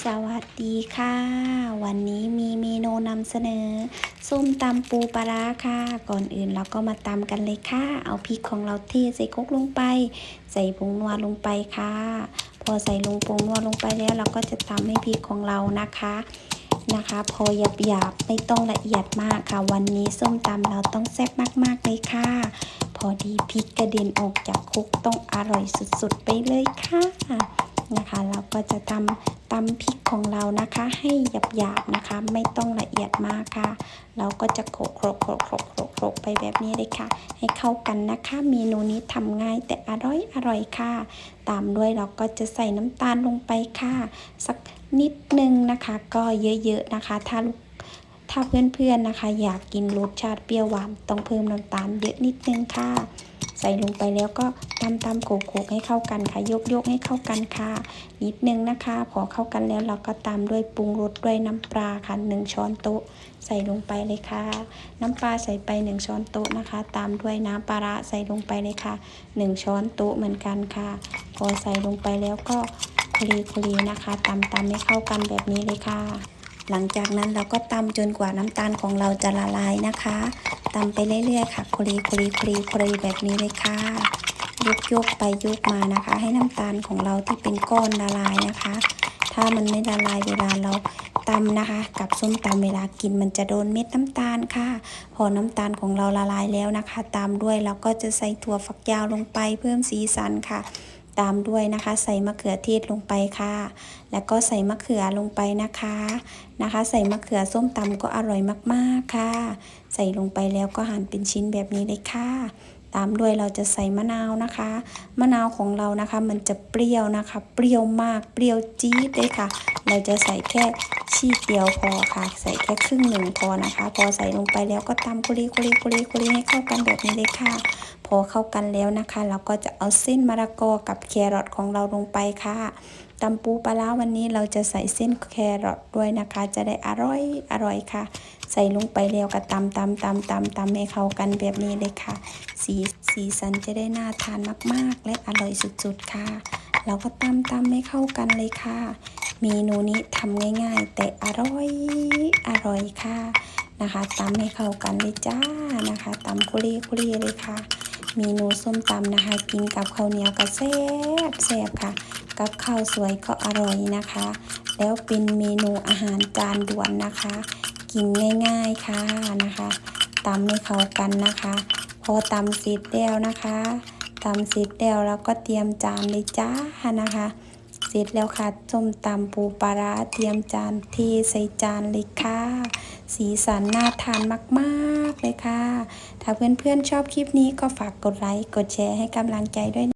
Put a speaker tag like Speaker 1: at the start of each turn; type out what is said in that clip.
Speaker 1: สวัสดีค่ะ วันนี้มีเมนูนำเสนอ ส้มตำปูปลาร้าค่ะ ก่อนอื่นเราก็มาตำกันเลยค่ะ เอาพริกของเราเทใส่คกลงไป ใส่ผงนัวลงไปค่ะ พอใส่ลงผงนัวลงไปแล้วเราก็จะตำให้พริกของเรานะคะนะคะ พอหยาบหยาบๆไม่ต้องละเอียดมากค่ะ วันนี้ส้มตำเราต้องแซ่บมากๆเลยค่ะ พอดีพริกกระเด็นออกจากครกต้องอร่อยสุดๆไปเลยค่ะ นะคะ เราก็จะทำตำพริกของเรานะคะ ให้หยาบๆนะคะ ไม่ต้องละเอียดมากค่ะ เราก็จะโขลกโขลกโขลกโขลกโขลกโขลกไปแบบนี้เลยค่ะ ให้เข้ากันนะคะ เมนูนี้ทำง่ายแต่อร่อยอร่อยค่ะ ตามด้วยเราก็จะใส่น้ำตาลลงไปค่ะ สักนิดนึงนะคะ ก็เยอะๆนะคะ ถ้าลูกถ้าเพื่อนๆนะคะ อยากกินรสชาติเปรี้ยวหวานต้องเพิ่มน้ำตาลเยอะนิดนึงค่ะ ใส่ลงไปแล้วก็ ตำตำโขกโขลกให้เข้ากันค่ะ ยกยกให้เข้ากันค่ะ นิดนึงนะคะ พอเข้ากันแล้วเราก็ตามด้วยปรุงรสด้วยน้ำปลาค่ะหนึ่งช้อนโต๊ะใส่ลงไปเลยค่ะ น้ำปลาใส่ไปหนึ่งช้อนโต๊ะนะคะ ตามด้วยน้ำปลาร้าใส่ลงไปเลยค่ะหนึ่งช้อนโต๊ะเหมือนกันค่ะ พอใส่ลงไปแล้วก็คลีคลีนะคะตำตำให้เข้ากันแบบนี้เลยค่ะหลังจากนั้นเราก็ตำจนกว่าน้ำตาลของเราจะละลายนะคะตำไปเรื่อยๆค่ะคลีคลีคลีคลีแบบนี้เลยค่ะ ยกยกไปยกมานะคะ ให้น้ำตาลของเราที่เป็นก้อนละลายนะคะ ถ้ามันไม่ละลายเวลาเราตำนะคะ กับส้มตำเวลากินมันจะโดนเม็ดน้ำตาลค่ะ พอน้ำตาลของเราละลายแล้วนะคะ ตามด้วยเราก็จะใส่ถั่วฝักยาวลงไปเพิ่มสีสันค่ะ ตามด้วยนะคะ ใส่มะเขือเทศลงไปค่ะ แล้วก็ใส่มะเขือลงไปนะคะนะคะ ใส่มะเขือส้มตำก็อร่อยมากๆค่ะ ใส่ลงไปแล้วก็หั่นเป็นชิ้นแบบนี้เลยค่ะ ตามด้วยเราจะใส่มะนาวนะคะ มะนาวของเรานะคะ มันจะเปรี้ยวนะคะ เปรี้ยวมาก เปรี้ยวจี๊ดเลยค่ะ เราจะใส่แค่ชีดเดียวพอค่ะ ใส่แค่ครึ่งหนึ่งพอนะคะ พอใส่ลงไปแล้วก็ตำกุลีกุลีกุลีกุลีให้เข้ากันแบบนี้เลยค่ะ พอเข้ากันแล้วนะคะ เราก็จะเอาเส้นมะละกอกับแครอทของเราลงไปค่ะ ตำปูปลาร้าวันนี้เราจะใส่เส้นแครอทด้วยนะคะ จะได้อร่อยอร่อยค่ะ ใส่ลงไปแล้วก็ตำตำตำตำตำให้เข้ากันแบบนี้เลยค่ะ สีสีสันจะได้น่าทานมากๆ และอร่อยสุดๆค่ะ เราก็ตำตำให้เข้ากันเลยค่ะ เมนูนี้ทำง่ายๆ แต่อร่อยอร่อยค่ะนะคะตำให้เข้ากันเลยจ้านะคะตำคุรีคุรีเลยค่ะ เมนูส้มตำนะคะ กินกับข้าวเหนียวก็แซ่บแซ่บค่ะ กับข้าวสวยก็อร่อยนะคะ แล้วเป็นเมนูอาหารจานด่วนนะคะ กินง่ายๆค่ะนะคะตำให้เข้ากันนะคะ พอตำเสร็จแล้วนะคะตำเสร็จแล้วเราก็เตรียมจานเลยจ้านะคะ เสร็จแล้วค่ะส้มตำปูปลาร้าเตรียมจานเทใส่จานเลยค่ะ สีสันน่าทานมากๆ เลยค่ะ ถ้าเพื่อนๆชอบคลิปนี้ก็ฝากกดไลค์ กดแชร์ให้กำลังใจด้วยนะ